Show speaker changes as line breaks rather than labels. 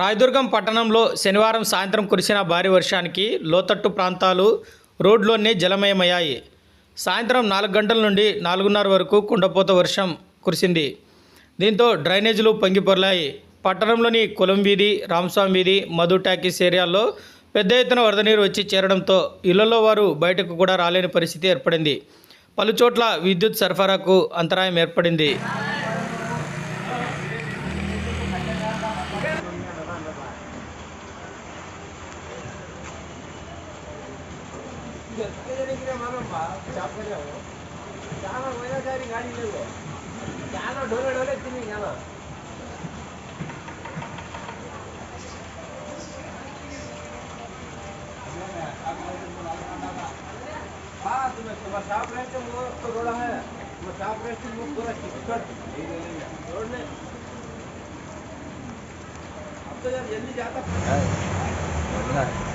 రాయదుర్గం పట్టణంలో శనివారం సాయంత్రం కురిసిన భారీ వర్షానికి లోతట్టు ప్రాంతాలు రోడ్లోనే జలమయమయ్యాయి సాయంత్రం నాలుగు గంటల నుండి నాలుగున్నర వరకు కుండపోత వర్షం కురిసింది దీంతో డ్రైనేజీలు పొంగిపొర్లాయి పట్టణంలోని కులం వీధి రామస్వామి వీధి మధు టాకీస్ ఏరియాల్లో పెద్ద ఎత్తున వరద నీరు వచ్చి చేరడంతో ఇళ్లలో వారు బయటకు కూడా రాలేని పరిస్థితి ఏర్పడింది పలుచోట్ల విద్యుత్ సరఫరాకు అంతరాయం ఏర్పడింది చాలా పోయినాసారి గాడి లేవు చాలా డోలే డోలే తిని చాలా
हाँ तुम्हें तुम्हारा साफ रेस्ट वो तो रोड़ा है वो साफ रेस्ट वो पूरा टिकट रोड ने अब तो यार जल्दी जाता है